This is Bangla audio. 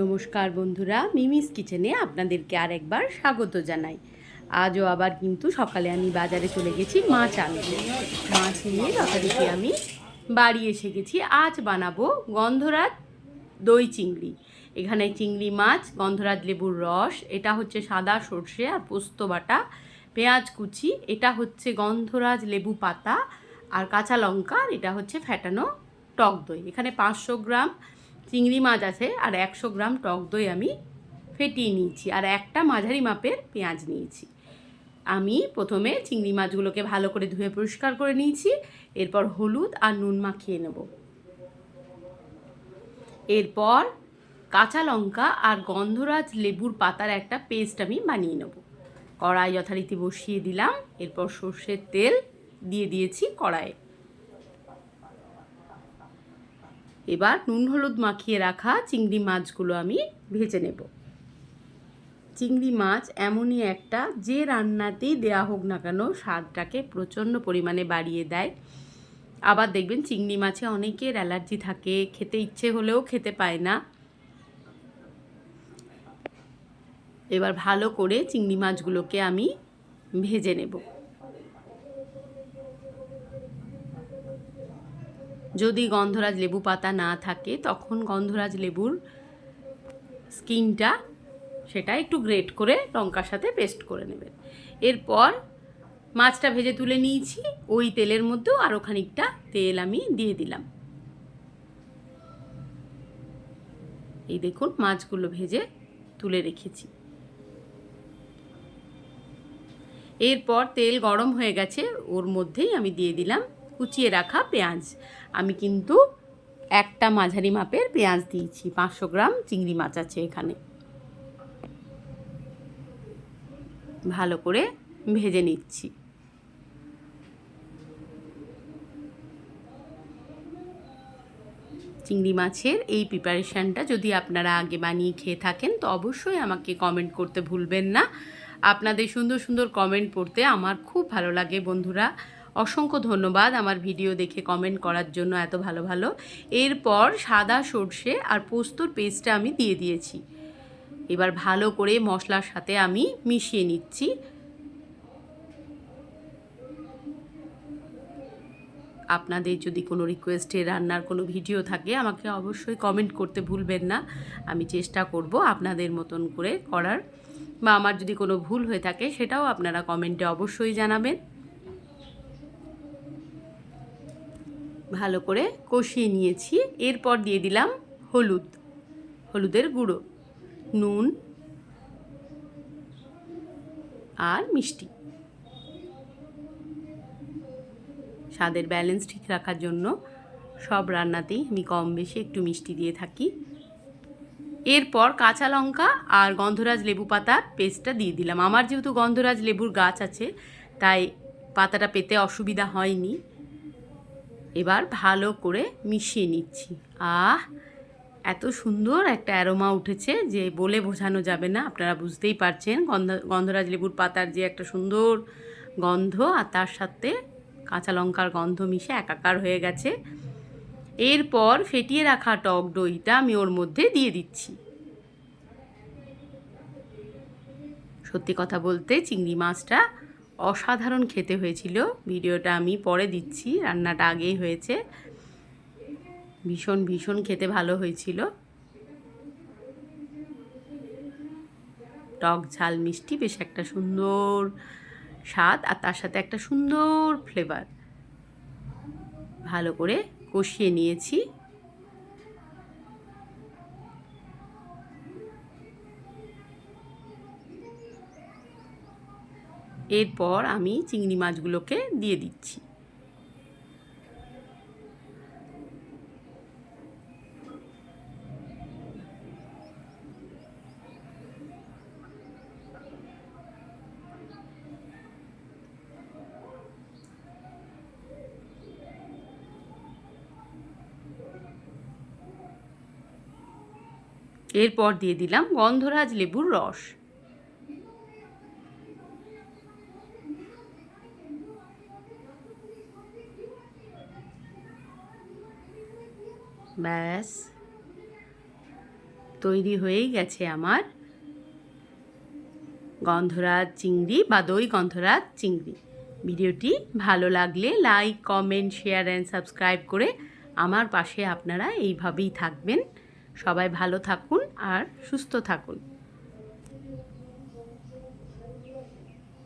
নমস্কার বন্ধুরা, মিমিস কিচেনে আপনাদেরকে আর একবার স্বাগত জানাই। আজও আবার কিন্তু সকালে আমি বাজারে চলে গেছি মাছ আনতে। মাছ নিয়ে যথারীতি আমি বাড়ি এসে গেছি। আজ বানাবো গন্ধরাজ দই চিংড়ি। এখানে চিংড়ি মাছ, গন্ধরাজ লেবুর রস, এটা হচ্ছে সাদা সর্ষে আর পোস্ত বাটা, পেঁয়াজ কুচি, এটা হচ্ছে গন্ধরাজ লেবু পাতা আর কাঁচা লঙ্কা এটা হচ্ছে ফ্যাটানো টক দই। এখানে পাঁচশো গ্রাম চিংড়ি মাছ আছে আর একশো গ্রাম টক দই আমি ফেটিয়ে নিয়েছি আর একটা মাঝারি মাপের পেঁয়াজ নিয়েছি। আমি প্রথমে চিংড়ি মাছগুলোকে ভালো করে ধুয়ে পরিষ্কার করে নিয়েছি, এরপর হলুদ আর নুন মাখিয়ে নেব। এরপর কাঁচা লঙ্কা আর গন্ধরাজ লেবুর পাতার একটা পেস্ট আমি বানিয়ে নেব। কড়াই যথারীতি বসিয়ে দিলাম, এরপর সর্ষের তেল দিয়ে দিয়েছি কড়াইয়ে। এবার নুন হলুদ মাখিয়ে রাখা চিংড়ি মাছগুলো আমি ভেজে নেব। চিংড়ি মাছ এমনই একটা যে রান্নাতেই দেয়া হোক না কেন স্বাদটাকে প্রচণ্ড পরিমাণে বাড়িয়ে দেয়। আবার দেখবেন চিংড়ি মাছে অনেকের অ্যালার্জি থাকে, খেতে ইচ্ছে হলেও খেতে পায় না। এবার ভালো করে চিংড়ি মাছগুলোকে আমি ভেজে নেব। যদি গন্ধরাজ লেবু পাতা না থাকে, তখন গন্ধরাজ লেবুর স্কিনটা সেটা একটু গ্রেট করে লঙ্কার সাথে পেস্ট করে নেবেন। এরপর মাছটা ভেজে তুলে নিয়েছি, ওই তেলের মধ্যেও আরও খানিকটা তেল আমি দিয়ে দিলাম। এই দেখুন, মাছগুলো ভেজে তুলে রেখেছি। এরপর তেল গরম হয়ে গেছে, ওর মধ্যেই আমি দিয়ে দিলাম কুচিয়ে রাখা পেঁয়াজ। আমি কিন্তু একটা মাঝারি মাপের পেঁয়াজ দিয়েছি। পাঁচশো গ্রাম চিংড়ি মাছ আছে এখানে। ভালো করে ভেজে নিচ্ছি। চিংড়ি মাছের এই প্রিপারেশানটা যদি আপনারা আগে বানিয়ে খেয়ে থাকেন, তো অবশ্যই আমাকে কমেন্ট করতে ভুলবেন না। আপনাদের সুন্দর সুন্দর কমেন্ট পড়তে আমার খুব ভালো লাগে বন্ধুরা। অসংখ্য ধন্যবাদ আমার ভিডিও দেখে কমেন্ট করার জন্য এত ভালো ভালো। এরপর সাদা সর্ষে আর পোস্তর পেস্টটা আমি দিয়ে দিয়েছি। এবার ভালো করে মশলার সাথে আমি মিশিয়ে নিচ্ছি। আপনাদের যদি কোনো রিকোয়েস্টে রান্নার কোনো ভিডিও থাকে, আমাকে অবশ্যই কমেন্ট করতে ভুলবেন না। আমি চেষ্টা করব আপনাদের মতন করে করার। বা আমার যদি কোনো ভুল হয়ে থাকে, সেটাও আপনারা কমেন্টে অবশ্যই জানাবেন। ভালো করে কষিয়ে নিয়েছি। এরপর দিয়ে দিলাম হলুদ, হলুদের গুঁড়ো, নুন আর মিষ্টি। স্বাদের ব্যালেন্স ঠিক রাখার জন্য সব রান্নাতেই আমি কম বেশি একটু মিষ্টি দিয়ে থাকি। এরপর কাঁচা লঙ্কা আর গন্ধরাজ লেবু পাতার পেস্টটা দিয়ে দিলাম। আমার যেহেতু গন্ধরাজ লেবুর গাছ আছে, তাই পাতাটা পেতে অসুবিধা হয়নি। এবার ভালো করে মিশিয়ে নিচ্ছি। আহ, এত সুন্দর একটা অ্যারোমা উঠেছে যে বলে বোঝানো যাবে না। আপনারা বুঝতেই পারছেন গন্ধ, গন্ধরাজ লেবুর পাতার যে একটা সুন্দর গন্ধ আর তার সাথে কাঁচা লঙ্কার গন্ধ মিশে একাকার হয়ে গেছে। এরপর ফেটিয়ে রাখা টক দইটা আমি ওর মধ্যে দিয়ে দিচ্ছি। সত্যি কথা বলতে চিংড়ি মাছটা অসাধারণ খেতে হয়েছিল। ভিডিওটা আমি পরে দিচ্ছি, রান্নাটা আগেই হয়েছে। ভীষণ ভীষণ খেতে ভালো হয়েছিল। টক ঝাল মিষ্টি, বেশ একটা সুন্দর স্বাদ, আর তার সাথে একটা সুন্দর ফ্লেভার ভালো করে কষিয়ে নিয়েছি। এরপর আমি চিংড়ি মাছগুলোকে দিয়ে দিচ্ছি। এরপর দিয়ে দিলাম গন্ধরাজ লেবুর রস। ব্যাস। তৈরি হয়েই গেছে আমার গন্ধরাজ চিংড়ি বা দই গন্ধরাজ চিংড়ি। ভিডিওটি ভালো লাগলে like, comment, share and subscribe করে আমার পাশে আপনারা এইভাবেই থাকবেন। সবাই ভালো থাকুন আর সুস্থ থাকুন।